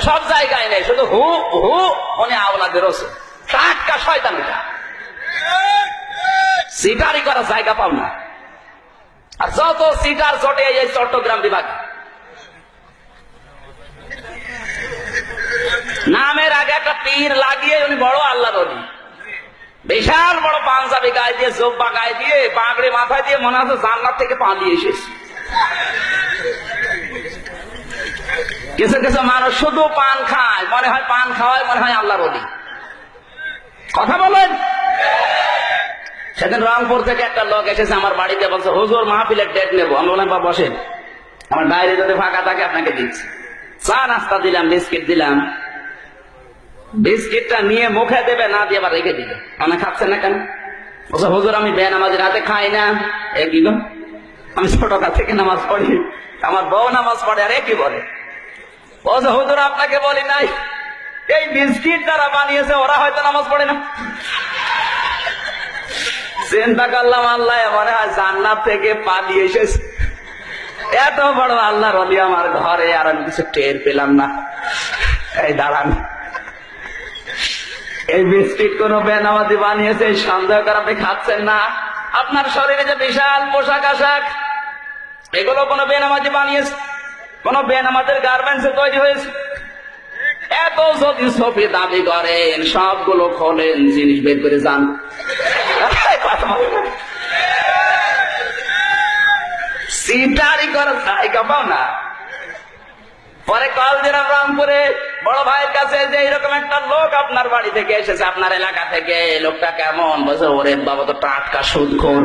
সব জায়গায় নেই, শুধু হু হু, উনি আওলাদের রসুল। টাটকা শয়তান এটা। সিটারি করার জায়গা পাও না। আর যত সিটার চটে এই চট্টগ্রাম বিভাগ। নামের আগে একটা পীর লাগিয়ে উনি বড় আল্লাহ রবি বিশাল বড় পাঞ্জাবি গায়ে দিয়ে, জোব্বা গায়ে দিয়ে, পাগড়ি মাথায় দিয়ে মনে হচ্ছে জান্নাত থেকে পালিয়ে এসেছে। কিছু কিছু মানুষ শুধু পান খায়। মনে হয় পান খাওয়ায়, মনে হয় আল্লাহ রবি কথা বলেন? সেদিন রংপুর থেকে একটা লোক এসেছে আমার বাড়িতে, বলছে, হুজুর, মাহফিলের ডেট নেব। আমি বললাম বা বসেন। আমার ডায়েরি যদি ফাঁকা থাকে, আপনাকে দিচ্ছি। চা নাস্তা দিলাম, বিস্কিট দিলাম। বিস্কিটটা নিয়ে মুখে দেবে, না দিয়ে আবার রেখে দিবে। মানে খাচ্ছে না কেন? বলছে, হুজুর, আমি বে নামাজ রাতে খাই না। এ কি আমি ছোটকাল থেকে নামাজ পড়ি। আমার বউ নামাজ পড়ে, আর এ কি বলে? হুজুর, আপনাকে বলি নাই, এই বিস্কিট যারা বানিয়েছে, ওরা হয়তো নামাজ পড়ে না। চিন্তা করলাম, আল্লাহ মনে হয় জান্নাত থেকে পালিয়ে এসেছে। এত বড় আল্লাহর অলি আমার ঘরে, আর আমি কিছু টের পেলাম না। এই দাঁড়ান। এই বিস্কিট কোন বেনামাজি বানিয়েছে সন্দেহ করে আপনি খাচ্ছেন না। আপনার শরীরে যে বিশাল পোশাক আশাক, এগুলো কোন বেনামাজি বানিয়েছে। কোন বেনামাজের গার্মেন্টস তৈরি হয়েছে? এত যদি ছবি দাবি করেন, সবগুলো খোলেন, জিনিস বের করে যান। সিটারি করার জায়গা পাও না। পরে কল দিলাম রংপুরে বড় ভাইয়ের কাছে যে এরকম একটা লোক আপনার বাড়ি থেকে এসেছে, আপনার এলাকা থেকে, লোকটা কেমন? বলছে, ওরে বাবা, তো টাটকা সুদ খোর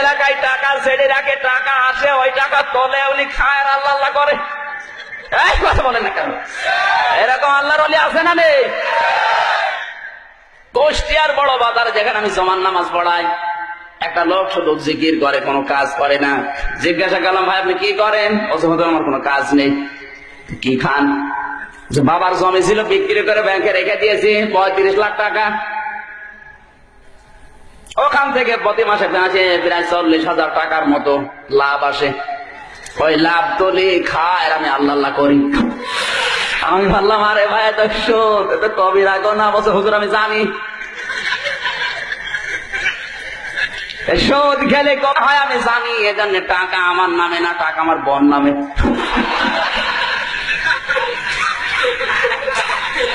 এলাকায় টাকা ছেড়ে রাখে টাকা আসে, ওই টাকা তোলে, উনি খায়। বলেন না কেন? এরকম আল্লাহর অলি আছে না নেই? বড় বাজার যেখানে আমি জমান নামাজ পড়াই, একটা লোক শুধু জিকির করে, কোনো কাজ করে না। জিজ্ঞাসা করলাম, ভাই, আপনি কি করেন? আমার কোনো কাজ নেই। কি খান? যে বাবার জমি ছিল, বিক্রি করে ব্যাংকে রেখে দিয়েছি, পঁয়ত্রিশ লাখ টাকা। ওখান থেকে প্রতি মাসে প্রায় চল্লিশ হাজার টাকার মতো লাভ আসে। ওই লাভ তুলি খায় আমি আল্লাহ আল্লাহ করি। আমি ভাবলাম আরে ভাই তো শোধ তো কবির আগে না বছর হুজুর, আমি জানি। শোধ খেলে হয়, আমি জানি, এজন্য টাকা আমার নামে না, টাকা আমার বন নামে।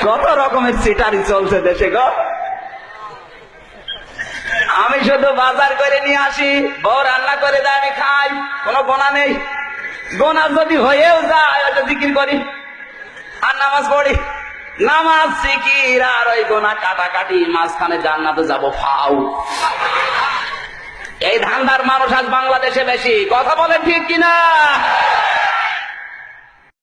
কত রকমের সিটারি চলছে দেশে গো। আমি শুধু বাজার করে নিয়ে আসি, বউ রান্না করে দেয়, আমি খাই, কোনো গোনা নেই। গোনা যদি হয়েও যায় হয়তো জিকির করি। আর নামাজ পড়ি। নামাজ সিকির আর ওই গোনা কাটাকাটি, মাঝখানে জান্নাতে যাব ফাউ। এই ধান্দার মানুষ আজ বাংলাদেশে বেশি। কথা বলে ঠিক কিনা?